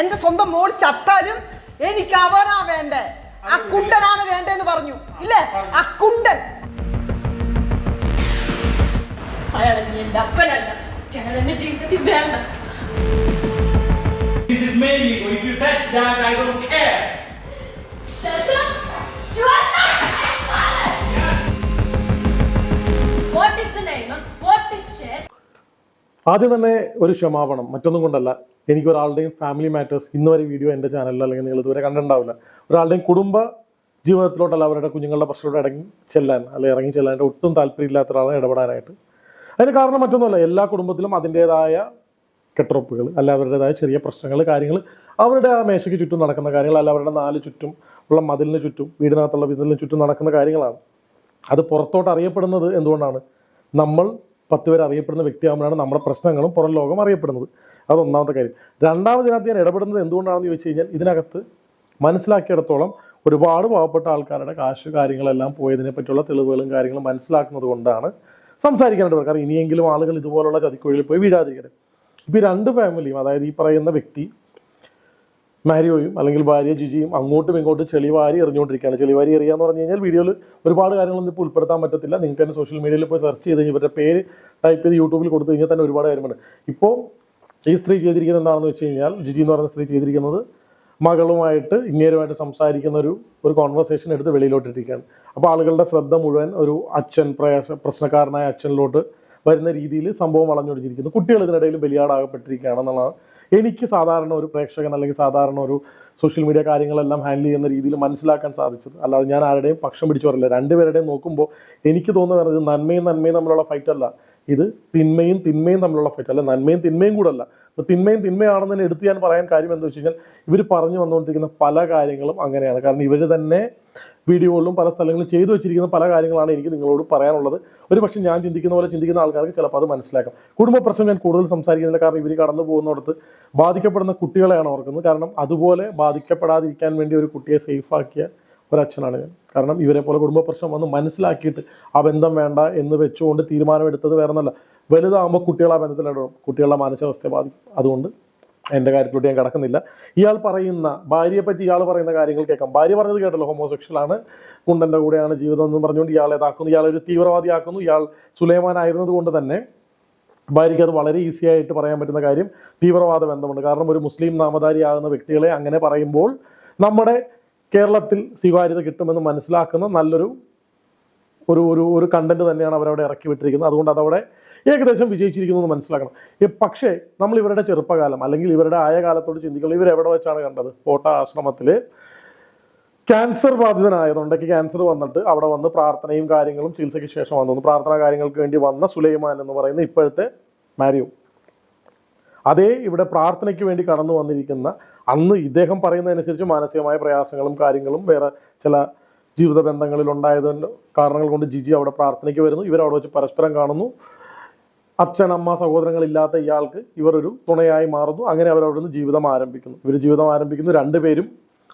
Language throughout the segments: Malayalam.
എന്റെ സ്വന്തം മോൾ ചത്താലും എനിക്ക് അവനാ വേണ്ടേ ആ കുണ്ടനാണ് വേണ്ടേന്ന് പറഞ്ഞു ഇല്ലേ ആ കുണ്ടൻ എന്റെ അപ്പനല്ല അയാൾ എന്റെ ജീവിതത്തിൽ വേണ്ട This is my ego. If you touch that, I don't care. ചാച്ചാ, you are not my father. What is the name? What is share? ആദ്യം തന്നെ ഒരു ക്ഷമാപണം മറ്റൊന്നും കൊണ്ടല്ല എനിക്ക് ഒരാളുടെയും ഫാമിലി മാറ്റേഴ്സ് ഇന്ന് വരെ വീഡിയോ എന്റെ ചാനലിൽ അല്ലെങ്കിൽ നിങ്ങൾ ഇതുവരെ കണ്ടിട്ടുണ്ടാവില്ല. ഒരാളുടെയും കുടുംബ ജീവിതത്തിലോട്ടല്ല അവരുടെ കുഞ്ഞുങ്ങളുടെ പ്രശ്നത്തോട് ഇറങ്ങി ചെല്ലാൻ അല്ലെങ്കിൽ ഇറങ്ങി ചെല്ലാൻ. ഒട്ടും താല്പര്യമില്ലാത്ത ഒരാളെ ഇടപെടാനായിട്ട്. അതിന് കാരണം മറ്റൊന്നുമല്ല എല്ലാ കുടുംബത്തിലും അതിന്റെതായ കെട്ടുറപ്പുകൾ അല്ല അവരുടേതായ ചെറിയ പ്രശ്നങ്ങൾ കാര്യങ്ങൾ അവരുടെ ആ മേശയ്ക്ക് ചുറ്റും നടക്കുന്ന കാര്യങ്ങൾ അല്ല അവരുടെ നാല് ചുറ്റും ഉള്ള മതിലിന് ചുറ്റും വീടിനകത്തുള്ള വീടിന് ചുറ്റും നടക്കുന്ന കാര്യങ്ങളാണ്. അത് പുറത്തോട്ട് അറിയപ്പെടുന്നത് എന്തുകൊണ്ടാണ്? നമ്മൾ പത്ത് പേര് അറിയപ്പെടുന്ന വ്യക്തിയാകുമ്പോഴാണ് നമ്മുടെ പ്രശ്നങ്ങളും പുറം ലോകം അറിയപ്പെടുന്നത്. അത് ഒന്നാമത്തെ കാര്യം. രണ്ടാമത് ഇതിനകത്ത് ഞാൻ ഇടപെടുന്നത് എന്തുകൊണ്ടാണെന്ന് ചോദിച്ചു കഴിഞ്ഞാൽ ഇതിനകത്ത് മനസ്സിലാക്കിയിടത്തോളം ഒരുപാട് പാവപ്പെട്ട ആൾക്കാരുടെ കാശ് കാര്യങ്ങളെല്ലാം പോയതിനെ പറ്റിയുള്ള തെളിവുകളും കാര്യങ്ങളും മനസ്സിലാക്കുന്നത് കൊണ്ടാണ് സംസാരിക്കാനായിട്ട് കാരണം ഇനിയെങ്കിലും ആളുകൾ ഇതുപോലുള്ള ചതിക്കുഴിയിൽ പോയി വീഴാതിരിക്കട്ടെ. ഇപ്പം ഈ രണ്ട് ഫാമിലിയും അതായത് ഈ പറയുന്ന വ്യക്തി മാരിയോയും അല്ലെങ്കിൽ ഭാര്യ ജിജിയും അങ്ങോട്ടും ഇങ്ങോട്ടും ചെളിവാരി എറിഞ്ഞുകൊണ്ടിരിക്കുകയാണ്. ചെളിവാരി എറിയുക എന്ന് പറഞ്ഞു കഴിഞ്ഞാൽ വീഡിയോയിൽ ഒരുപാട് കാര്യങ്ങളൊന്നും ഇപ്പോൾ ഉൾപ്പെടുത്താൻ പറ്റത്തില്ല. നിങ്ങൾക്ക് തന്നെ സോഷ്യൽ മീഡിയയിൽ പോയി സെർച്ച് ചെയ്ത് കഴിഞ്ഞാൽ ഇവരുടെ പേര് ടൈപ്പ് ചെയ്ത് യൂട്യൂബിൽ കൊടുത്തു കഴിഞ്ഞാൽ തന്നെ ഒരുപാട് കാര്യമുണ്ട് ഇപ്പോൾ ഈ സ്ത്രീ ചെയ്തിരിക്കുന്നത് എന്താണെന്ന് വെച്ച് കഴിഞ്ഞാൽ ജിജി എന്ന് പറയുന്ന സ്ത്രീ ചെയ്തിരിക്കുന്നത് മകളുമായിട്ട് ഇങ്ങേരുമായിട്ട് സംസാരിക്കുന്ന ഒരു ഒരു കോൺവെർസേഷൻ എടുത്ത് വെളിയിലോട്ടിരിക്കുകയാണ്. അപ്പോൾ ആളുകളുടെ ശ്രദ്ധ മുഴുവൻ ഒരു അച്ഛൻ പ്രയാസ പ്രശ്നക്കാരനായ അച്ഛനിലോട്ട് വരുന്ന രീതിയിൽ സംഭവം വളഞ്ഞൊടിച്ചിരിക്കുന്നു കുട്ടികൾ ഇതിനിടയിൽ ബലിയാടാകപ്പെട്ടിരിക്കുകയാണെന്നുള്ളതാണ് എനിക്ക് സാധാരണ ഒരു പ്രേക്ഷകൻ അല്ലെങ്കിൽ സാധാരണ ഒരു സോഷ്യൽ മീഡിയ കാര്യങ്ങളെല്ലാം ഹാൻഡിൽ ചെയ്യുന്ന രീതിയിൽ മനസ്സിലാക്കാൻ സാധിച്ചത്. അല്ലാതെ ഞാൻ ആരുടെയും പക്ഷം പിടിച്ചു പറയില്ല. രണ്ടുപേരുടെയും നോക്കുമ്പോൾ എനിക്ക് തോന്നുന്നത് നന്മയും നന്മയും തമ്മിലുള്ള ഫൈറ്റ് അല്ല. ഇത് തിന്മയും തിന്മയും തമ്മിലുള്ള ഫൈറ്റ് അല്ല. നന്മയും തിന്മയും കൂടെ അല്ല അപ്പോൾ തിന്മയും തിന്മയാണെന്ന് തന്നെ എടുത്ത് ഞാൻ പറയാൻ കാര്യം എന്താ വെച്ച് കഴിഞ്ഞാൽ ഇവർ പറഞ്ഞു വന്നുകൊണ്ടിരിക്കുന്ന പല കാര്യങ്ങളും അങ്ങനെയാണ്. കാരണം ഇവർ തന്നെ വീഡിയോകളിലും പല സ്ഥലങ്ങളിലും ചെയ്തു വെച്ചിരിക്കുന്ന പല കാര്യങ്ങളാണ് എനിക്ക് നിങ്ങളോട് പറയാനുള്ളത്. ഒരു പക്ഷേ ഞാൻ ചിന്തിക്കുന്ന പോലെ ചിന്തിക്കുന്ന ആൾക്കാർക്ക് ചിലപ്പോൾ അത് മനസ്സിലാക്കാം. കുടുംബ പ്രശ്നം ഞാൻ കൂടുതൽ സംസാരിക്കുന്നില്ല. കാരണം ഇവർ കടന്നു പോകുന്നിടത്ത് ബാധിക്കപ്പെടുന്ന കുട്ടികളെയാണ് ഓർക്കുന്നത്. കാരണം അതുപോലെ ബാധിക്കപ്പെടാതിരിക്കാൻ വേണ്ടി ഒരു കുട്ടിയെ സേഫാക്കിയ ഒരച്ഛനാണ് ഞാൻ. കാരണം ഇവരെ പോലെ കുടുംബ പ്രശ്നം വന്ന് മനസ്സിലാക്കിയിട്ട് ആ ബന്ധം വേണ്ട എന്ന് വെച്ചുകൊണ്ട് തീരുമാനമെടുത്തത് വേറെ ഒന്നല്ല വലുതാകുമ്പോൾ കുട്ടികളെ ബന്ധത്തിലിടണം കുട്ടികളുടെ മാനസികാവസ്ഥയെ ബാധിക്കും. അതുകൊണ്ട് എന്റെ കാര്യത്തിലോട്ട് ഞാൻ കിടക്കുന്നില്ല. ഇയാൾ പറയുന്ന ഭാര്യയെ പറ്റി ഇയാൾ പറയുന്ന കാര്യങ്ങൾ കേൾക്കാം. ഭാര്യ പറഞ്ഞത് കേട്ടല്ലോ ഹോമോസെക്ഷൽ ആണ്. കുണ്ടന്റെ കൂടെയാണ് ജീവിതം എന്ന് പറഞ്ഞുകൊണ്ട് ഇയാളെ ഇതാക്കുന്നു. ഇയാൾ ഒരു തീവ്രവാദിയാക്കുന്നു. ഇയാൾ സുലൈമാൻ ആയിരുന്നത് കൊണ്ട് തന്നെ ഭാര്യയ്ക്ക് അത് വളരെ ഈസി ആയിട്ട് പറയാൻ പറ്റുന്ന കാര്യം തീവ്രവാദ ബന്ധമുണ്ട്. കാരണം ഒരു മുസ്ലിം നാമധാരിയാകുന്ന വ്യക്തികളെ അങ്ങനെ പറയുമ്പോൾ നമ്മുടെ കേരളത്തിൽ സ്വീകാര്യത കിട്ടുമെന്ന് മനസ്സിലാക്കുന്ന നല്ലൊരു ഒരു ഒരു ഒരു കണ്ടന്റ് തന്നെയാണ് അവരവിടെ ഇറക്കി വിട്ടിരിക്കുന്നത്. അതുകൊണ്ട് അതവിടെ ഏകദേശം വിജയിച്ചിരിക്കുന്നു മനസ്സിലാക്കണം. പക്ഷേ നമ്മൾ ഇവരുടെ ചെറുപ്പകാലം അല്ലെങ്കിൽ ഇവരുടെ ആയ കാലത്തോട് ഇവർ എവിടെ വെച്ചാണ് കണ്ടത്? കോട്ട ആശ്രമത്തിൽ ക്യാൻസർ ബാധിതനായതുകൊണ്ടൊക്കെ ക്യാൻസർ വന്നിട്ട് അവിടെ വന്ന് പ്രാർത്ഥനയും കാര്യങ്ങളും ചികിത്സയ്ക്ക് ശേഷം വന്നു. പ്രാർത്ഥനാ കാര്യങ്ങൾക്ക് വേണ്ടി വന്ന സുലൈമാൻ എന്ന് പറയുന്ന ഇപ്പോഴത്തെ മാരിയോ അതേ ഇവിടെ പ്രാർത്ഥനയ്ക്ക് വേണ്ടി കടന്നു വന്നിരിക്കുന്ന അന്ന് ഇദ്ദേഹം പറയുന്നതനുസരിച്ച് മാനസികമായ പ്രയാസങ്ങളും കാര്യങ്ങളും വേറെ ചില ജീവിത ബന്ധങ്ങളിൽ ഉണ്ടായതിന്റെ കാരണങ്ങൾ കൊണ്ട് ജിജി അവിടെ പ്രാർത്ഥനയ്ക്ക് വരുന്നു. ഇവരവിടെ വെച്ച് പരസ്പരം കാണുന്നു. അച്ഛൻ അമ്മ സഹോദരങ്ങളില്ലാത്ത ഇയാൾക്ക് ഇവർ ഒരു തുണയായി മാറുന്നു. അങ്ങനെ അവരവിടുന്ന് ജീവിതം ആരംഭിക്കുന്നു. ഇവർ ജീവിതം ആരംഭിക്കുന്നു രണ്ടുപേരും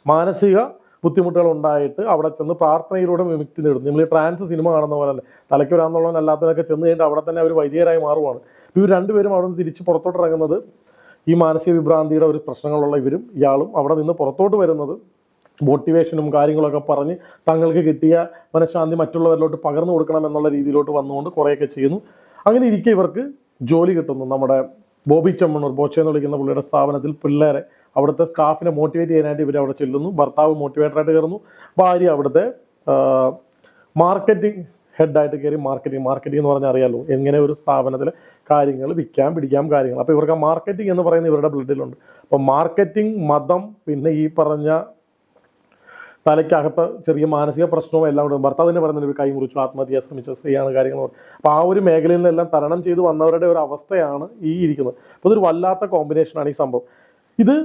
മാനസിക ബുദ്ധിമുട്ടുകൾ ഉണ്ടായിട്ട് അവിടെ ചെന്ന് പ്രാർത്ഥനയിലൂടെ വിമുക്തി നേടുന്നു. നമ്മൾ ഈ ട്രാൻസ് സിനിമ കാണുന്ന പോലെ തന്നെ തലയ്ക്ക് വരാന്നുള്ളവനല്ലാത്തതൊക്കെ ചെന്ന് കഴിഞ്ഞിട്ട് അവിടെ തന്നെ അവർ വൈദികരായി മാറുവാണ്. ഇവർ രണ്ടുപേരും അവിടെ നിന്ന് തിരിച്ച് പുറത്തോട്ട് ഇറങ്ങുന്നത് ഈ മാനസിക വിഭ്രാന്തിയുടെ ഒരു പ്രശ്നങ്ങളുള്ള ഇവരും ഇയാളും അവിടെ നിന്ന് പുറത്തോട്ട് വരുന്നത് മോട്ടിവേഷനും കാര്യങ്ങളൊക്കെ പറഞ്ഞ് തങ്ങൾക്ക് കിട്ടിയ മനഃശാന്തി മറ്റുള്ളവരിലോട്ട് പകർന്നു കൊടുക്കണം എന്നുള്ള രീതിയിലോട്ട് വന്നുകൊണ്ട് കുറേയൊക്കെ ചെയ്യുന്നു. അങ്ങനെ ഇരിക്കെ ഇവർക്ക് ജോലി കിട്ടുന്നു. നമ്മുടെ ബോബി ചെമ്മണ്ണൂർ ബോച്ച എന്ന് വിളിക്കുന്ന പുള്ളിയുടെ സ്ഥാപനത്തിൽ പിള്ളേരെ അവിടുത്തെ സ്റ്റാഫിനെ മോട്ടിവേറ്റ് ചെയ്യാനായിട്ട് ഇവർ അവിടെ ചെല്ലുന്നു. ഭർത്താവ് മോട്ടിവേറ്ററായിട്ട് കയറുന്നു. ഭാര്യ അവിടുത്തെ മാർക്കറ്റിംഗ് ഹെഡായിട്ട് കയറി മാർക്കറ്റിംഗ് മാർക്കറ്റിംഗ് എന്ന് പറഞ്ഞാൽ അറിയാലോ എങ്ങനെ ഒരു സ്ഥാപനത്തിലെ കാര്യങ്ങൾ വിൽക്കാം പിടിക്കാം കാര്യങ്ങൾ അപ്പോൾ ഇവർക്ക് മാർക്കറ്റിംഗ് എന്ന് പറയുന്നത് ഇവരുടെ ബ്ലഡിലുണ്ട് അപ്പോൾ മാർക്കറ്റിംഗ് മതം പിന്നെ ഈ പറഞ്ഞ തലയ്ക്കകത്ത് ചെറിയ മാനസിക പ്രശ്നവും എല്ലാം ഉണ്ട്. ഭർത്താവ് തന്നെ പറയുന്നത് കൈ മുറിച്ചു ആത്മഹത്യ ശ്രമിച്ച സ്ത്രീയാണ് കാര്യങ്ങൾ അപ്പോൾ ആ ഒരു മേഖലയിൽ നിന്നെല്ലാം തരണം ചെയ്തു വന്നവരുടെ ഒരു അവസ്ഥയാണ് ഈ ഇരിക്കുന്നത്. അപ്പോൾ ഇതൊരു വല്ലാത്ത കോമ്പിനേഷനാണ് ഈ സംഭവം. ഇത്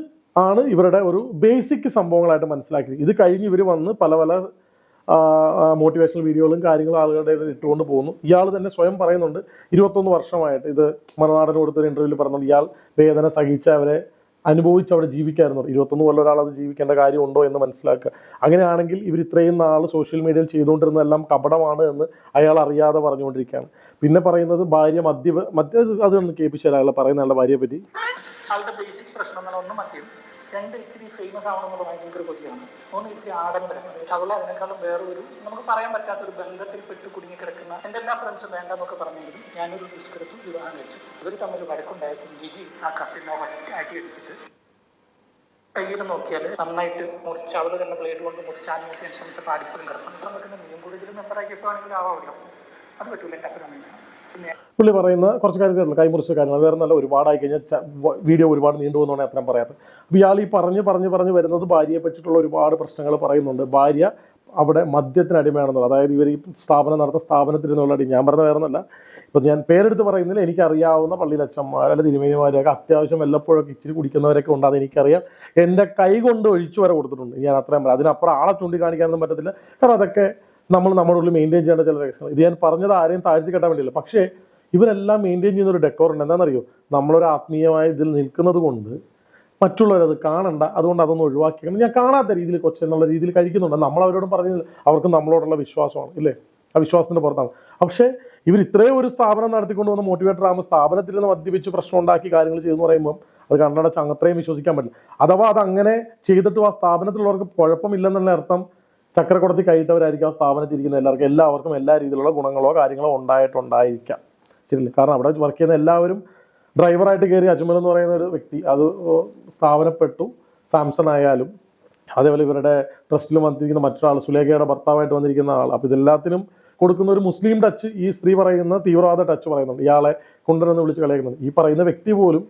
ആണ് ഇവരുടെ ഒരു ബേസിക് സംഭവങ്ങളായിട്ട് മനസ്സിലാക്കി ഇത് കഴിഞ്ഞ് ഇവർ വന്ന് പല പല മോട്ടിവേഷണൽ വീഡിയോകളും കാര്യങ്ങളും ആളുകളുടെ ഇട്ടുകൊണ്ട് പോകുന്നു. ഇയാൾ തന്നെ സ്വയം പറയുന്നുണ്ട് ഇരുപത്തൊന്ന് വർഷമായിട്ട് ഇത് മറുനാടന് കൊടുത്തൊരു ഇന്റർവ്യൂവിൽ പറഞ്ഞുണ്ട് ഇയാൾ വേദന സഹിച്ച് അവരെ അനുഭവിച്ച് അവിടെ ജീവിക്കായിരുന്നു. ഇരുപത്തൊന്ന് കൊല്ലം ഒരാൾ അത് ജീവിക്കേണ്ട കാര്യമുണ്ടോ എന്ന് മനസ്സിലാക്കുക. അങ്ങനെയാണെങ്കിൽ ഇവർ ഇത്രയും നാൾ സോഷ്യൽ മീഡിയയിൽ ചെയ്തുകൊണ്ടിരുന്നതെല്ലാം കപടമാണ് എന്ന് അയാൾ അറിയാതെ പറഞ്ഞുകൊണ്ടിരിക്കുകയാണ്. പിന്നെ പറയുന്നത് ഭാര്യ മദ്യ മദ്യ അതൊന്ന് കേൾപ്പിച്ചു തരാം അയാൾ പറയുന്ന ആളുടെ ഭാര്യയെ പറ്റി. ബേസിക് പ്രശ്നം ഒന്ന് മദ്യം. രണ്ട് ഇച്ചിരി ഫേമസ് ആവണമെന്നുള്ള ഭയങ്കര കൊതിയാണ്. മൂന്ന് ഇച്ചിരി ആഡംബരം. അവൾ അതിനേക്കാളും വേറെ ഒരു നമുക്ക് പറയാൻ പറ്റാത്ത ഒരു ബന്ധത്തിൽ പെട്ട് കുടുങ്ങിക്കിടക്കുന്ന എന്റെ എല്ലാ ഫ്രണ്ട്സും വേണ്ടെന്നൊക്കെ പറഞ്ഞെങ്കിലും ഞാനൊരു റിസ്ക് എടുത്തു വിവാഹം കഴിച്ചു ഇവർ തമ്മിൽ വഴക്കുണ്ടായപ്പോൾ ജിജി ആ കസിനെ ഒറ്റ അടി അടിച്ചിട്ട് കയ്യിൽ നോക്കിയാൽ നന്നായിട്ട് മുറിച്ച് അവൾ തന്നെ ബ്ലേഡ് കൊണ്ട് മുറിച്ച് ചെയ്യാൻ ശ്രമിച്ചപ്പോൾ അടിപ്പും കിടക്കും അത്ര വെക്കുന്ന മീൻ കൂടുതൽ മെമ്പറാക്കി എപ്പോഴാണെങ്കിലും ആവാമല്ലോ. അത് പറ്റൂല എന്റെ അപ്പനും പിന്നെ പുള്ളി പറയുന്ന കുറച്ച് കാര്യങ്ങൾ കൈമുറിച്ച കാര്യങ്ങൾ. വേറെ നല്ല ഒരുപാടായി കഴിഞ്ഞാൽ വീഡിയോ ഒരുപാട് നീണ്ടു പോകുന്നതാണ് അത്രയും പറയാത്തത്. അപ്പോൾ ഇയാൾ ഈ പറഞ്ഞ് പറഞ്ഞ് പറഞ്ഞ് വരുന്നത് ഭാര്യയെ പറ്റിയിട്ടുള്ള ഒരുപാട് പ്രശ്നങ്ങൾ പറയുന്നുണ്ട്. ഭാര്യ അവിടെ മദ്യത്തിന് അടിമയാണെന്നുള്ളത്. അതായത് ഇവർ ഈ സ്ഥാപനം നടത്തുന്ന സ്ഥാപനത്തിരുന്നുള്ള അടി. ഞാൻ പറഞ്ഞ വേറെ ഒന്നല്ല ഇപ്പം ഞാൻ പേരെടുത്ത് പറയുന്നില്ല എനിക്കറിയാവുന്ന പള്ളിയിലച്ചന്മാർ അല്ല തിരുമേനിമാരൊക്കെ അത്യാവശ്യം വല്ലപ്പോഴൊക്കെ ഇച്ചിരി കുടിക്കുന്നവരൊക്കെ ഉണ്ട് എനിക്കറിയാം. എന്റെ കൈ കൊണ്ട് ഒഴിച്ചു വരെ കൊടുത്തിട്ടുണ്ട് ഞാൻ അത്രയും അതിനപ്പുറം ആളെ ചൂണ്ടിക്കാണിക്കാനൊന്നും പറ്റത്തില്ല. കാരണം അതൊക്കെ നമ്മൾ നമ്മുടെ ഉള്ളിൽ മെയിന്റെയിൻ ചെയ്യേണ്ട ചില രഹസ്യങ്ങൾ. ഇത് ഞാൻ പറഞ്ഞത് ആരെയും താഴ്ത്തി കെട്ടാൻ വേണ്ടിയില്ല. പക്ഷേ ഇവരെല്ലാം മെയിന്റെയിൻ ചെയ്യുന്ന ഒരു ഡെക്കോർ ഉണ്ട്. എന്താണെന്നറിയോ? നമ്മളൊരു ആത്മീയമായ ഇതിൽ നിൽക്കുന്നത് കൊണ്ട് മറ്റുള്ളവരത് കാണണ്ട. അതുകൊണ്ട് അതൊന്നും ഒഴിവാക്കിക്കണം ഞാൻ കാണാത്ത രീതിയിൽ കൊച്ചെന്നുള്ള രീതിയിൽ കഴിക്കുന്നുണ്ട്. നമ്മൾ അവരോട് പറഞ്ഞത് അവർക്ക് നമ്മളോടുള്ള വിശ്വാസമാണ്. ഇല്ലേ? ആ വിശ്വാസത്തിന്റെ പുറത്താണ്. പക്ഷേ ഇവർ ഇത്രയും ഒരു സ്ഥാപനം നടത്തിക്കൊണ്ട് വന്ന മോട്ടിവേറ്റർ ആകുമ്പോൾ സ്ഥാപനത്തിൽ നിന്ന് മദ്യപിച്ച് പ്രശ്നം ഉണ്ടാക്കി കാര്യങ്ങൾ ചെയ്തെന്ന് പറയുമ്പോൾ അത് കണ്ണടച്ച് അത്രയും വിശ്വസിക്കാൻ പറ്റില്ല. അഥവാ അത് അങ്ങനെ ചെയ്തിട്ടും ആ സ്ഥാപനത്തിലുള്ളവർക്ക് കുഴപ്പമില്ലെന്നുള്ള അർത്ഥം ചക്രക്കുടത്തിൽ കഴിയിട്ടവരായിരിക്കും ആ സ്ഥാപനത്തിൽ ഇരിക്കുന്ന എല്ലാവർക്കും എല്ലാവർക്കും എല്ലാ രീതിയിലുള്ള ഗുണങ്ങളോ കാര്യങ്ങളോ ഉണ്ടായിട്ടുണ്ടായിരിക്കാം. ശരിയല്ലേ? കാരണം അവിടെ വർക്ക് ചെയ്യുന്ന എല്ലാവരും ഡ്രൈവറായിട്ട് കയറി അജ്മൽ എന്ന് പറയുന്ന ഒരു വ്യക്തി അത് സ്ഥാപനപ്പെട്ടു. സാംസൺ ആയാലും അതേപോലെ ഇവരുടെ ട്രസ്റ്റിൽ വന്നിരിക്കുന്ന മറ്റൊരാൾ സുലേഖയുടെ ഭർത്താവായിട്ട് വന്നിരിക്കുന്ന ആൾ. അപ്പം ഇതെല്ലാത്തിനും കൊടുക്കുന്ന ഒരു മുസ്ലിം ടച്ച് ഈ സ്ത്രീ പറയുന്ന തീവ്രവാദ ടച്ച് പറയുന്നുണ്ട്. ഇയാളെ കുണ്ടനെന്ന് വിളിച്ച് കളയുന്നുണ്ട് ഈ പറയുന്ന വ്യക്തി പോലും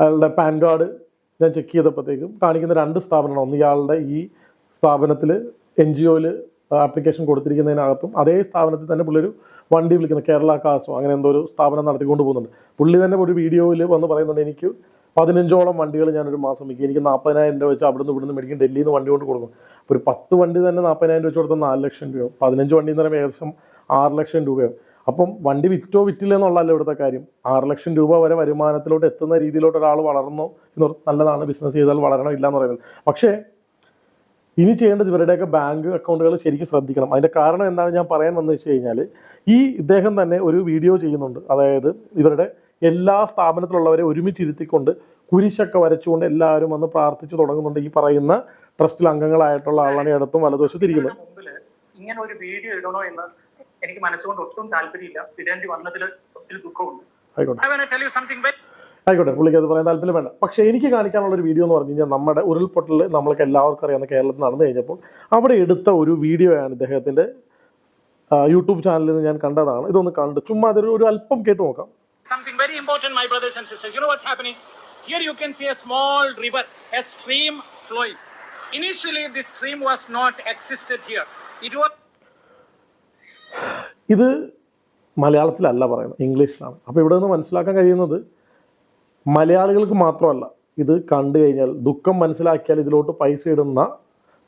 അയാളുടെ പാൻ കാർഡ് ഞാൻ ചെക്ക് ചെയ്തപ്പോഴത്തേക്കും കാണിക്കുന്ന രണ്ട് സ്ഥാപനമാണ് ഒന്ന് ഇയാളുടെ ഈ സ്ഥാപനത്തിൽ എൻ ജി ഒയിൽ ആപ്ലിക്കേഷൻ കൊടുത്തിരിക്കുന്നതിനകത്തും അതേ സ്ഥാപനത്തിൽ തന്നെ പുള്ളി ഒരു വണ്ടി വിളിക്കുന്നത് കേരള കാസോ അങ്ങനെ എന്തോ ഒരു സ്ഥാപനം നടത്തിക്കൊണ്ട് പോകുന്നുണ്ട്. പുള്ളി തന്നെ ഒരു വീഡിയോയിൽ വന്ന് പറയുന്നുണ്ട് എനിക്ക് പതിനഞ്ചോളം വണ്ടികൾ ഞാനൊരു മാസം വിൽക്കും എനിക്ക് നാൽപ്പതിനായിരം രൂപ വെച്ച് അവിടുന്ന് ഇവിടുന്ന് മേടിക്കും ഡൽഹിയിൽ നിന്ന് വണ്ടി കൊണ്ട് കൊടുക്കും. അപ്പോൾ ഒരു പത്ത് വണ്ടി തന്നെ നാൽപ്പതിനായിരം രൂപ വെച്ച് കൊടുത്താൽ നാല് ലക്ഷം രൂപ പതിനഞ്ച് വണ്ടി എന്ന് പറയുമ്പോൾ ഏകദേശം ആറ് ലക്ഷം രൂപയാവും അപ്പം വണ്ടി വിറ്റോ വിറ്റില്ല എന്നുള്ളതല്ല ഇവിടുത്തെ കാര്യം. ആറ് ലക്ഷം രൂപ വരെ വരുമാനത്തിലോട്ട് എത്തുന്ന രീതിയിലോട്ട് ഒരാൾ വളർന്നോ എന്ന് നല്ലതാണ് ബിസിനസ് ചെയ്താൽ വളരണോ ഇല്ല എന്ന് പറയുന്നത്. പക്ഷേ ഇനി ചെയ്യേണ്ടത് ഇവരുടെയൊക്കെ ബാങ്ക് അക്കൗണ്ടുകൾ ശരിക്കും ശ്രദ്ധിക്കണം. അതിന്റെ കാരണം എന്താണ് ഞാൻ പറയാൻ വന്നു വെച്ച് കഴിഞ്ഞാൽ ഈ ഇദ്ദേഹം തന്നെ ഒരു വീഡിയോ ചെയ്യുന്നുണ്ട്. അതായത് ഇവരുടെ എല്ലാ സ്ഥാപനത്തിലുള്ളവരെ ഒരുമിച്ചിരുത്തിക്കൊണ്ട് കുരിശൊക്കെ വരച്ചുകൊണ്ട് എല്ലാവരും വന്ന് പ്രാർത്ഥിച്ചു തുടങ്ങുന്നുണ്ട് ഈ പറയുന്ന ട്രസ്റ്റിൽ അംഗങ്ങളായിട്ടുള്ള ആളാണ് ഇടത്തും വലതുവശത്ത് ഇരിക്കുന്നത്. ഇങ്ങനെ ഒരു വീഡിയോ ഇടണോ എന്ന് എനിക്ക് മനസ്സുകൊണ്ട് ഒട്ടും താല്പര്യമില്ല. ഇടേണ്ടി വന്നതിൽ ഒത്തിരി ദുഃഖമുണ്ട്. ആയിക്കോട്ടെ. ആയിക്കോട്ടെ പുള്ളിക്ക് അത് പറയാൻ താല്പര്യം വേണ്ട പക്ഷേ എനിക്ക് കാണിക്കാനുള്ള ഒരു വീഡിയോ എന്ന് പറഞ്ഞു കഴിഞ്ഞാൽ നമ്മുടെ ഉരുൾപൊട്ടൽ നമ്മൾക്ക് എല്ലാവർക്കും അറിയാവുന്ന കേരളത്തിൽ നടന്നു കഴിഞ്ഞപ്പോൾ അവിടെ എടുത്ത ഒരു വീഡിയോയാണ് ഇദ്ദേഹത്തിന്റെ യൂട്യൂബ് ചാനലിൽ നിന്ന് ഞാൻ കണ്ടതാണ് ഇതൊന്ന് കണ്ട് ചുമ്മാ അതൊരു ഒരു അല്പം കേട്ട് നോക്കാം something very important, my brothers and sisters. You know what's happening? Here you can see a small river, a stream flowing. Initially, this stream was not existed here. It was ഇത് മലയാളത്തിലല്ല പറയുന്നത് ഇംഗ്ലീഷിലാണ് അപ്പോൾ ഇവിടെ നിന്ന് മനസ്സിലാക്കാൻ കഴിയുന്നത് മലയാളികൾക്ക് മാത്രമല്ല ഇത് കണ്ടു കഴിഞ്ഞാൽ ദുഃഖം മനസ്സിലാക്കിയാൽ ഇതിലോട്ട് പൈസ ഇടുന്ന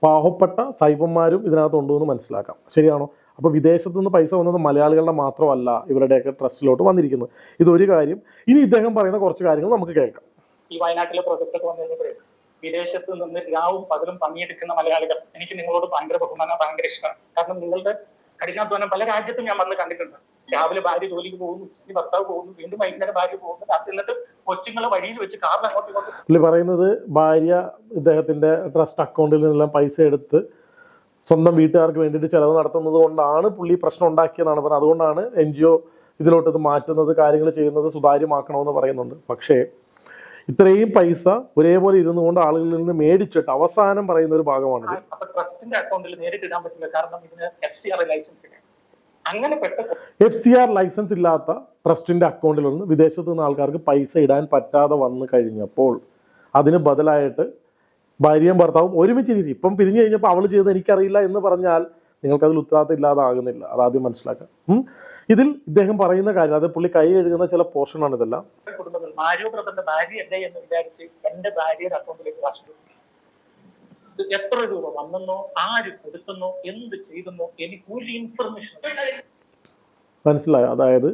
പാവപ്പെട്ട സൈബന്മാരും ഇതിനകത്ത് ഉണ്ടെന്ന് മനസ്സിലാക്കാം. ശരിയാണോ? അപ്പോൾ വിദേശത്തു നിന്ന് പൈസ വന്നത് മലയാളികളുടെ മാത്രമല്ല ഇവരുടെയൊക്കെ ട്രസ്റ്റിലോട്ട് വന്നിരിക്കുന്നത് ഇതൊരു കാര്യം. ഇനി ഇദ്ദേഹം പറയുന്ന കുറച്ച് കാര്യങ്ങൾ നമുക്ക് കേൾക്കാം. ഈ വയനാട്ടിലെ പ്രൊജക്ടൊക്കെ വന്നപ്പോഴേ വിദേശത്ത് നിന്ന് രാവും പകലും പണിയെടുക്കുന്ന മലയാളികൾ എനിക്ക് നിങ്ങളോട് ഭയങ്കര ബഹുമാനം ഭയങ്കര ഇഷ്ടമാണ്. കാരണം നിങ്ങളുടെ കഠിനാധ്വാനം പല രാജ്യത്തും ഞാൻ വന്ന് കണ്ടിട്ടുണ്ട്. രാവിലെ ഭാര്യ ജോലിക്ക് പോകുന്നു ഈ ഭർത്താവ് പോകുന്നു വീണ്ടും വൈകുന്നേരം ഭാര്യ പോകുന്നു രാത്രി എന്നിട്ട് കൊച്ചുങ്ങളെ വഴിയിൽ വെച്ച് കാറിൽ അങ്ങോട്ടും ഇങ്ങോട്ടും പുള്ളി പറയുന്നത് ഭാര്യ ഇദ്ദേഹത്തിന്റെ ട്രസ്റ്റ് അക്കൗണ്ടിൽ നിന്നെല്ലാം പൈസ എടുത്ത് സ്വന്തം വീട്ടുകാർക്ക് വേണ്ടിയിട്ട് ചെലവ് നടത്തുന്നത് കൊണ്ടാണ് പുള്ളി പ്രശ്നം ഉണ്ടാക്കിയതാണ് പറഞ്ഞത്. അതുകൊണ്ടാണ് എൻ ജി ഒ ഇതിലോട്ട് ഇത് മാറ്റുന്നത് കാര്യങ്ങൾ ചെയ്യുന്നത് സുതാര്യമാക്കണമെന്ന് പറയുന്നുണ്ട്. പക്ഷേ ഇത്രയും പൈസ ഒരേപോലെ ഇരുന്നു കൊണ്ട് ആളുകളിൽ നിന്ന് മേടിച്ചിട്ട് അവസാനം പറയുന്ന ഒരു ഭാഗമാണ് ട്രസ്റ്റിന്റെ അക്കൗണ്ടിൽ നേരിട്ട് ഇടാൻ പറ്റില്ല. കാരണം ഇതിന് എഫ് സി ആർ ലൈസൻസ് ഇല്ല? അങ്ങനെ പെട്ട എഫ് സി ആർ ലൈസൻസ് ഇല്ലാത്ത ട്രസ്റ്റിന്റെ അക്കൗണ്ടിൽ നിന്ന് വിദേശത്ത് നിന്ന് ആൾക്കാർക്ക് പൈസ ഇടാൻ പറ്റാതെ വന്നു കഴിഞ്ഞപ്പോൾ അതിന് ബദലായിട്ട് ഭാര്യയും ഭർത്താവും ഒരുമിച്ച് ഇരിക്കും. ഇപ്പം പിരിഞ്ഞു കഴിഞ്ഞപ്പോൾ അവൾ ചെയ്തത് എനിക്കറിയില്ല എന്ന് പറഞ്ഞാൽ നിങ്ങൾക്ക് അതിൽ ഉത്തരവാദിത്തം ഇല്ലാതാകുന്നില്ല. അതാദ്യം മനസ്സിലാക്കാം. ഉം. ഇതിൽ ഇദ്ദേഹം പറയുന്ന കാര്യം അത് പുള്ളി കൈ എഴുതുന്ന ചില പോർഷനാണ് ഇതെല്ലാം. കുടുംബങ്ങൾ. മാരിയോ ബ്രദറിന്റെ ഭാര്യ അല്ലേ എന്ന് വിചാരിച്ച് എന്റെ ഭാര്യയുടെ അക്കൗണ്ടിലേക്ക് എത്ര രൂപ വന്നെന്നോ ആര് കൊടുത്തെന്നോ എന്ത് ചെയ്തെന്നോ എനിക്ക് ഒരു ഇൻഫർമേഷൻ മനസ്സിലായ? അതായത്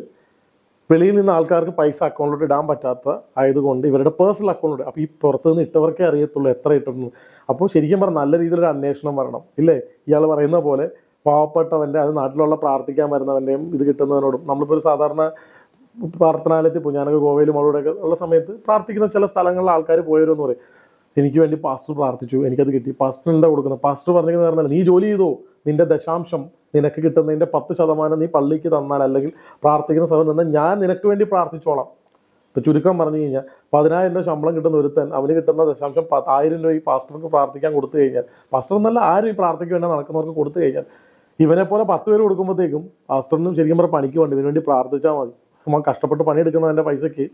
വെളിയിൽ നിന്ന് ആൾക്കാർക്ക് പൈസ അക്കൗണ്ടിലോട്ട് ഇടാൻ പറ്റാത്ത ആയതുകൊണ്ട് ഇവരുടെ പേഴ്സണൽ അക്കൗണ്ടിലോട്ട് അപ്പോൾ ഈ പുറത്ത് നിന്ന് ഇട്ടവർക്കേ അറിയത്തുള്ളൂ എത്ര ഇട്ടെന്ന് അപ്പോൾ ശരിക്കും പറഞ്ഞാൽ നല്ല രീതിയിലൊരു അന്വേഷണം വരണം. ഇല്ലേ? ഇയാൾ പറയുന്ന പോലെ പാവപ്പെട്ടവന്റെ അത് നാട്ടിലുള്ള പ്രാർത്ഥിക്കാൻ വരുന്നവന്റെയും ഇത് കിട്ടുന്നവനോടും. നമ്മളിപ്പോൾ ഒരു സാധാരണ പ്രാർത്ഥനാലയത്തിൽ പോകും ഞാനൊക്കെ ഗോവയിലും അവിടെയൊക്കെ ഉള്ള സമയത്ത് പ്രാർത്ഥിക്കുന്ന ചില സ്ഥലങ്ങളിൽ ആൾക്കാർ പോയവരെന്ന് പറയും. എനിക്ക് വേണ്ടി പാസ്റ്റർ പ്രാർത്ഥിച്ചു. എനിക്കത് കിട്ടി. പാസ്റ്റർ എന്താ കൊടുക്കുന്നത്? പാസ്റ്റർ പറഞ്ഞത് പറഞ്ഞാൽ നീ ജോലി ചെയ്തോ? നിന്റെ ദശാംശം നിനക്ക് കിട്ടുന്നതിന്റെ പത്ത് ശതമാനം നീ പള്ളിക്ക് തന്നാൽ അല്ലെങ്കിൽ പ്രാർത്ഥിക്കുന്ന സമയം തന്നാൽ ഞാൻ നിനക്ക് വേണ്ടി പ്രാർത്ഥിച്ചോളാം. ഇപ്പം ചുരുക്കം പറഞ്ഞു കഴിഞ്ഞാൽ പതിനായിരം രൂപ ശമ്പളം കിട്ടുന്ന ഒരുത്തൻ അവന് കിട്ടുന്ന ദശാംശം ആയിരം രൂപ ഈ പാസ്റ്റർക്ക് പ്രാർത്ഥിക്കാൻ കൊടുത്തു കഴിഞ്ഞാൽ പാസ്റ്റർ എന്നല്ല ആരും ഈ പ്രാർത്ഥിക്ക് വേണ്ടി നടക്കുന്നവർക്ക് കൊടുത്തു കഴിഞ്ഞാൽ ഇവനെ പോലെ പത്ത് പേര് കൊടുക്കുമ്പോഴത്തേക്കും പാസ്റ്ററിനും ശരിക്കും പറഞ്ഞാൽ പണിക്ക് വേണ്ടി ഇതിനു വേണ്ടി പ്രാർത്ഥിച്ചാൽ മതി. നമ്മൾ കഷ്ടപ്പെട്ട് പണിയെടുക്കുന്നതിന്റെ പൈസയ്ക്ക്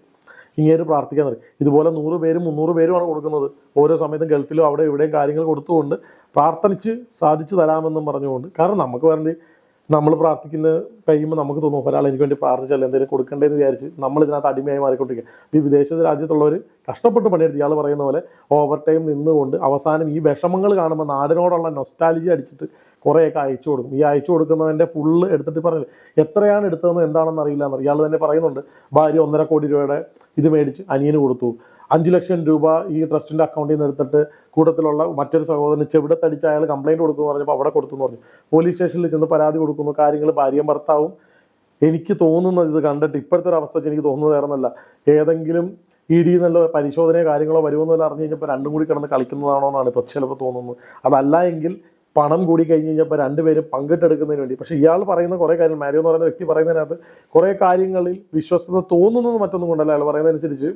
ഇങ്ങനെ പ്രാർത്ഥിക്കാൻ തുടങ്ങി. ഇതുപോലെ നൂറ് പേരും മുന്നൂറ് പേരുമാണ് കൊടുക്കുന്നത്. ഓരോ സമയത്തും ഗൾഫിലും അവിടെ ഇവിടെയും കാര്യങ്ങൾ കൊടുത്തുകൊണ്ട് പ്രാർത്ഥനിച്ച് സാധിച്ചു തരാമെന്നും പറഞ്ഞുകൊണ്ട്. കാരണം നമുക്ക് വേണ്ടി നമ്മൾ പ്രാർത്ഥിക്കുന്ന കഴിയുമ്പോൾ നമുക്ക് തോന്നും ഒരാൾ എനിക്ക് വേണ്ടി പ്രാർത്ഥിച്ചാൽ എന്തെങ്കിലും കൊടുക്കേണ്ടതെന്ന് വിചാരിച്ച് നമ്മൾ ഇതിനകത്ത് അടിമയായി മാറിക്കൊണ്ടിരിക്കുക. ഈ വിദേശ രാജ്യത്തുള്ളവർ കഷ്ടപ്പെട്ട് പണിയെടുത്ത് ഇയാൾ പറയുന്ന പോലെ ഓവർ ടൈം നിന്നുകൊണ്ട് അവസാനം ഈ വിഷമങ്ങൾ കാണുമ്പോൾ നാടിനോടുള്ള നൊസ്റ്റാലജി അടിച്ചിട്ട് കുറേയൊക്കെ അയച്ചു കൊടുക്കും. ഈ അയച്ചു കൊടുക്കുന്നതിന്റെ ഫുള്ള് എടുത്തിട്ട് പറഞ്ഞു എത്രയാണ് എടുത്തതെന്ന് എന്താണെന്ന് അറിയില്ല എന്ന് ഇയാൾ തന്നെ പറയുന്നുണ്ട് ഭാര്യ ഒന്നര കോടി രൂപയുടെ ഇത് മേടിച്ച് അനിയന് കൊടുത്തു. അഞ്ചു ലക്ഷം രൂപ ഈ ട്രസ്റ്റിന്റെ അക്കൗണ്ടിൽ നിന്ന് എടുത്തിട്ട് കൂട്ടത്തിലുള്ള മറ്റൊരു സഹോദരന് ചെവിടത്തടിച്ച് അയാൾ കംപ്ലൈന്റ് കൊടുക്കുമെന്ന് പറഞ്ഞപ്പോൾ അവിടെ കൊടുത്തു പറഞ്ഞു. പോലീസ് സ്റ്റേഷനിൽ ചെന്ന് പരാതി കൊടുക്കുന്നു. കാര്യങ്ങൾ ഭാര്യയും ഭർത്താവും. എനിക്ക് തോന്നുന്നത് ഇത് കണ്ടിട്ട് ഇപ്പോഴത്തെ ഒരു അവസ്ഥ എനിക്ക് തോന്നുന്നത് വേറൊന്നല്ല. ഏതെങ്കിലും ഇ ഡി എന്നുള്ള പരിശോധനയോ കാര്യങ്ങളോ വരുമെന്നല്ല അറിഞ്ഞു കഴിഞ്ഞപ്പോൾ രണ്ടും കൂടി കിടന്ന് കളിക്കുന്നതാണോ എന്നാണ് ഇപ്പോൾ ചിലപ്പോൾ തോന്നുന്നത്. അതല്ല എങ്കിൽ പണം കൂടി കഴിഞ്ഞ് കഴിഞ്ഞപ്പോൾ രണ്ടുപേരും പങ്കിട്ടെടുക്കുന്നതിന് വേണ്ടി. പക്ഷേ ഇയാൾ പറയുന്ന കുറേ കാര്യങ്ങൾ മാരിയോ എന്ന് പറയുന്ന വ്യക്തി പറയുന്നതിനകത്ത് കുറേ കാര്യങ്ങളിൽ വിശ്വസ്തത തോന്നുന്നത് മറ്റൊന്നും കൊണ്ടല്ല. അയാൾ പറയുന്നതനുസരിച്ച്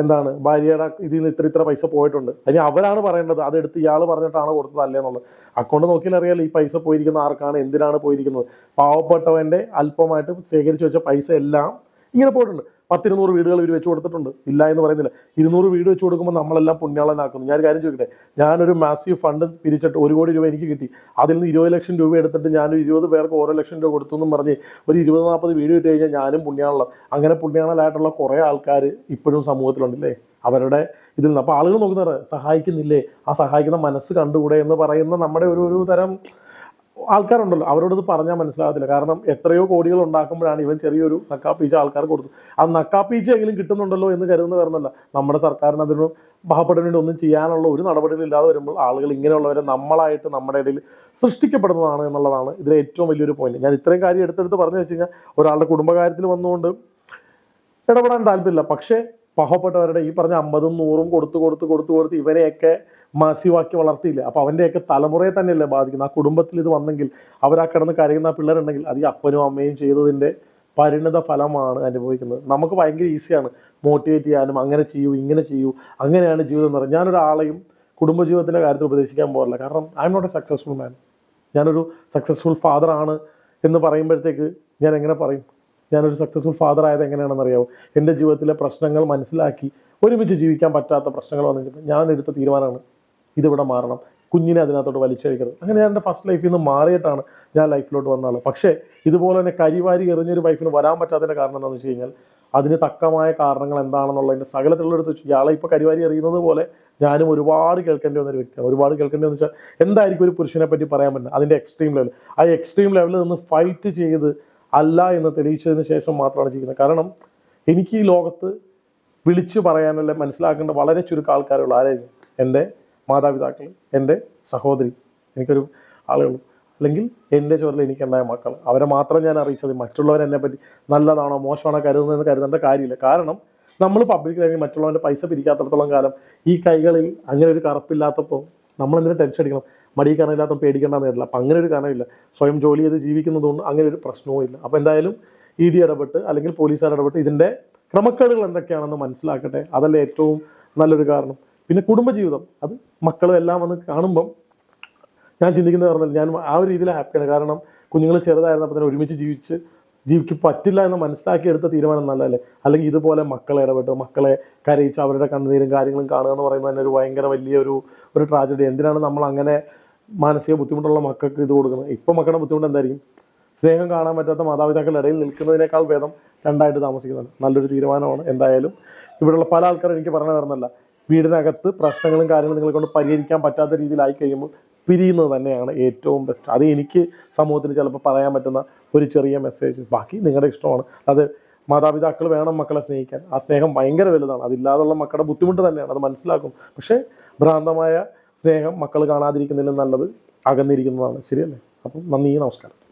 എന്താണ് ഭാര്യയുടെ ഇതിൽ നിന്ന് ഇത്ര ഇത്ര പൈസ പോയിട്ടുണ്ട്. അതിന് അവരാണ് പറയേണ്ടത് അതെടുത്ത് ഇയാൾ പറഞ്ഞിട്ടാണ് കൊടുത്തത് അക്കൗണ്ട് നോക്കിയാൽ അറിയാലോ ഈ പൈസ പോയിരിക്കുന്ന ആർക്കാണ് എന്തിനാണ് പോയിരിക്കുന്നത്? പാവപ്പെട്ടവന്റെ അല്പമായിട്ട് ശേഖരിച്ചു വെച്ച പൈസ എല്ലാം ഇങ്ങനെ പോയിട്ടുണ്ട്. പത്തിരുന്നൂറ് വീടുകൾ ഇവർ വെച്ച് കൊടുത്തിട്ടുണ്ട്. ഇല്ല എന്ന് പറയുന്നില്ല. ഇരുന്നൂറ് വീട് വെച്ച് കൊടുക്കുമ്പോൾ നമ്മളെല്ലാം പുണ്യാളനാക്കുന്നു. ഞാൻ കാര്യം ചോദിക്കട്ടെ? ഞാനൊരു മാസീവ് ഫണ്ട് പിരിച്ചിട്ട് ഒരു കോടി രൂപ എനിക്ക് കിട്ടി. അതിൽ നിന്ന് ഇരുപത് ലക്ഷം രൂപ എടുത്തിട്ട് ഞാൻ ഇരുപത് പേർക്ക് ഓരോ ലക്ഷം രൂപ കൊടുത്തു എന്നും പറഞ്ഞ് ഒരു ഇരുപത് നാൽപ്പത് വീട് കിട്ടി കഴിഞ്ഞാൽ ഞാനും പുണ്യാള അങ്ങനെ പുണ്യാളനായിട്ടുള്ള കുറേ ആൾക്കാർ ഇപ്പോഴും സമൂഹത്തിലുണ്ടല്ലേ? അവരുടെ ഇതിൽ നിന്ന്. അപ്പോൾ ആളുകൾ നോക്കുന്നത് സഹായിക്കുന്നില്ലേ? ആ സഹായിക്കുന്ന മനസ്സ് കണ്ടുകൂടെ എന്ന് പറയുന്ന നമ്മുടെ ഒരു ഒരു തരം ആൾക്കാരുണ്ടല്ലോ അവരോട് ഇത് പറഞ്ഞാൽ മനസ്സിലാകത്തില്ല. കാരണം എത്രയോ കോടികൾ ഉണ്ടാക്കുമ്പോഴാണ് ഇവൻ ചെറിയൊരു നക്കാപ്പീച്ച ആൾക്കാർ കൊടുത്തു ആ നക്കാപ്പീച്ച എങ്കിലും കിട്ടുന്നുണ്ടല്ലോ എന്ന് കരുതുന്ന കാരണമല്ല നമ്മുടെ സർക്കാരിന് അതിന് ബഹപ്പെടേണ്ടി ഒന്നും ചെയ്യാനുള്ള ഒരു നടപടികളും ഇല്ലാതെ വരുമ്പോൾ ആളുകൾ ഇങ്ങനെയുള്ളവരെ നമ്മളായിട്ട് നമ്മുടെ ഇടയിൽ സൃഷ്ടിക്കപ്പെടുന്നതാണ് എന്നുള്ളതാണ് ഇതിലെ ഏറ്റവും വലിയൊരു പോയിന്റ് ഞാൻ ഇത്രയും കാര്യം എടുത്തെടുത്ത് പറഞ്ഞു വെച്ച് കഴിഞ്ഞാൽ ഒരാളുടെ കുടുംബകാര്യത്തിൽ വന്നുകൊണ്ട് ഇടപെടാൻ താല്പര്യമില്ല. പക്ഷേ പാവപ്പെട്ടവരുടെ ഈ പറഞ്ഞ അമ്പതും നൂറും കൊടുത്ത് കൊടുത്ത് കൊടുത്ത് കൊടുത്ത് ഇവരെയൊക്കെ മാസിവാക്കി വളർത്തിയില്ല? അപ്പൊ അവന്റെയൊക്കെ തലമുറയെ തന്നെയല്ലേ ബാധിക്കുന്നത്. ആ കുടുംബത്തിൽ ഇത് വന്നെങ്കിൽ അവരാ കിടന്ന് കരയുന്ന പിള്ളേരുണ്ടെങ്കിൽ അത് ഈ അപ്പനും അമ്മയും ചെയ്തതിന്റെ പരിണിത ഫലമാണ് അനുഭവിക്കുന്നത്. നമുക്ക് ഭയങ്കര ഈസിയാണ്. മോട്ടിവേറ്റ് ചെയ്യാനും അങ്ങനെ ചെയ്യൂ ഇങ്ങനെ ചെയ്യൂ അങ്ങനെയാണ് ജീവിതം എന്ന് പറയുന്നത്. ഞാനൊരാളെയും കുടുംബജീവിതത്തിന്റെ കാര്യത്തിൽ ഉപദേശിക്കാൻ പോകില്ല കാരണം I am not a successful man ഞാനൊരു സക്സസ്ഫുൾ ഫാദർ ആണ് എന്ന് പറയുമ്പോഴത്തേക്ക് ഞാൻ എങ്ങനെ പറയും? ഞാനൊരു സക്സസ്ഫുൾ ഫാദർ ആയത് എങ്ങനെയാണെന്ന് അറിയാവോ? എന്റെ ജീവിതത്തിലെ പ്രശ്നങ്ങൾ മനസ്സിലാക്കി ഒരുമിച്ച് ജീവിക്കാൻ പറ്റാത്ത പ്രശ്നങ്ങൾ വന്നിട്ട് ഞാൻ എടുത്ത തീരുമാനമാണ് ഇതിവിടെ മാറണം. കുഞ്ഞിനെ അതിനകത്തോട്ട് വലിച്ചഴിക്കരുത്. അങ്ങനെ ഞാൻ എന്റെ ഫസ്റ്റ് ലൈഫിൽ നിന്ന് മാറിയിട്ടാണ് ഞാൻ ലൈഫിലോട്ട് വന്നാലും പക്ഷേ ഇതുപോലെ തന്നെ കരിവാരി എറിഞ്ഞൊരു വൈഫിന് വരാൻ പറ്റാത്തതിന്റെ കാരണം എന്താണെന്ന് വെച്ച് കഴിഞ്ഞാൽ അതിന് തക്കമായ കാരണങ്ങൾ എന്താണെന്നുള്ളതിന്റെ സകലത്തിലുള്ളടുത്ത് വെച്ച് ഇയാളെ ഇപ്പോൾ കരിവാരി എറിയുന്നത് പോലെ ഞാനും ഒരുപാട് കേൾക്കേണ്ടി വന്ന ഒരു വ്യക്തിയാണ്. ഒരുപാട് കേൾക്കേണ്ടി വന്നു വെച്ചാൽ എന്തായിരിക്കും ഒരു പുരുഷനെ പറ്റി പറയാൻ പറ്റുന്നത്? അതിന്റെ എക്സ്ട്രീം ലെവൽ ആ എക്സ്ട്രീം ലെവലിൽ നിന്ന് ഫൈറ്റ് ചെയ്ത് അല്ല എന്ന് തെളിയിച്ചതിന് ശേഷം മാത്രമാണ് ചെയ്യുന്നത് കാരണം എനിക്ക് ഈ ലോകത്ത് വിളിച്ചു പറയാനല്ല മനസ്സിലാക്കേണ്ട വളരെ ചുരുക്കം ആൾക്കാരുള്ള ആരായിരുന്നു എന്റെ മാതാപിതാക്കൾ എന്റെ സഹോദരി എനിക്കൊരു ആളുകളും അല്ലെങ്കിൽ എന്റെ ചോറിൽ എനിക്കുണ്ടായ മക്കൾ അവരെ മാത്രം ഞാൻ അറിയിച്ചത് മറ്റുള്ളവർ എന്നെ പറ്റി നല്ലതാണോ മോശമാണോ കരുതുന്നതെന്ന് കരുതേണ്ട കാര്യമില്ല. കാരണം നമ്മൾ പബ്ലിക്കിൽ അല്ലെങ്കിൽ മറ്റുള്ളവന്റെ പൈസ പിരിക്കാത്തടത്തോളം കാലം ഈ കൈകളിൽ അങ്ങനെ ഒരു കറുപ്പില്ലാത്തപ്പോൾ നമ്മൾ എന്തിനു ടെൻഷൻ അടിക്കണം? മടി കാരണമില്ലാത്ത പേടിക്കേണ്ടെന്ന് വരില്ല. അപ്പം അങ്ങനെ ഒരു കാരണമില്ല. സ്വയം ജോലി ചെയ്ത് ജീവിക്കുന്നതുകൊണ്ട് അങ്ങനെ ഒരു പ്രശ്നവും ഇല്ല. അപ്പം എന്തായാലും ഇ ഡി ഇടപെട്ട് അല്ലെങ്കിൽ പോലീസുകാർ ഇടപെട്ട് ഇതിന്റെ ക്രമക്കേടുകൾ എന്തൊക്കെയാണെന്ന് മനസ്സിലാക്കട്ടെ. അതല്ലേ ഏറ്റവും നല്ലൊരു കാരണം. പിന്നെ കുടുംബജീവിതം. അത് മക്കളും എല്ലാം വന്ന് കാണുമ്പം ഞാൻ ചിന്തിക്കുന്നത് പറഞ്ഞാൽ ഞാൻ ആ ഒരു രീതിയിൽ ഹാപ്പിയാണ് കാരണം കുഞ്ഞുങ്ങൾ ചെറുതായിരുന്നപ്പോൾ തന്നെ ഒരുമിച്ച് ജീവിച്ച് ജീവിക്ക് പറ്റില്ല എന്ന് മനസ്സിലാക്കിയെടുത്ത തീരുമാനം നല്ലതല്ലേ? അല്ലെങ്കിൽ ഇതുപോലെ മക്കളെ ഇടപെട്ട് മക്കളെ കരയിച്ച് അവരുടെ കണ്ണുനീരും കാര്യങ്ങളും കാണുക എന്ന് പറയുന്നത് തന്നെ ഒരു ഭയങ്കര വലിയൊരു ഒരു ട്രാജഡി എന്തിനാണ് നമ്മൾ അങ്ങനെ മാനസിക ബുദ്ധിമുട്ടുള്ള മക്കൾക്ക് ഇത് കൊടുക്കുന്നത്? ഇപ്പം മക്കളുടെ ബുദ്ധിമുട്ട് എന്തായിരിക്കും? സ്നേഹം കാണാൻ പറ്റാത്ത മാതാപിതാക്കളുടെ ഇടയിൽ നിൽക്കുന്നതിനേക്കാൾ ഭേദം രണ്ടായിട്ട് താമസിക്കുന്നുണ്ട് നല്ലൊരു തീരുമാനമാണ് എന്തായാലും. ഇവിടെയുള്ള പല ആൾക്കാരും എനിക്ക് പറഞ്ഞു തരുന്നല്ല വീടിനകത്ത് പ്രശ്നങ്ങളും കാര്യങ്ങളും നിങ്ങളെ കൊണ്ട് പരിഹരിക്കാൻ പറ്റാത്ത രീതിയിലായി കഴിയുമ്പോൾ പിരിയുന്നത് തന്നെയാണ് ഏറ്റവും ബെസ്റ്റ് അത് എനിക്ക് സമൂഹത്തിന് ചിലപ്പോൾ പറയാൻ പറ്റുന്ന ഒരു ചെറിയ മെസ്സേജ് ബാക്കി നിങ്ങളുടെ ഇഷ്ടമാണ്. അത് മാതാപിതാക്കൾ വേണം മക്കളെ സ്നേഹിക്കാൻ. ആ സ്നേഹം ഭയങ്കര വലുതാണ്. അതില്ലാതുള്ള മക്കളുടെ ബുദ്ധിമുട്ട് തന്നെയാണ്. അത് മനസ്സിലാക്കും. പക്ഷേ ഭ്രാന്തമായ സ്നേഹം മക്കൾ കാണാതിരിക്കുന്നതിലും നല്ലത് അകന്നിരിക്കുന്നതാണ്. ശരിയല്ലേ? അപ്പം നന്ദി നമസ്കാരം.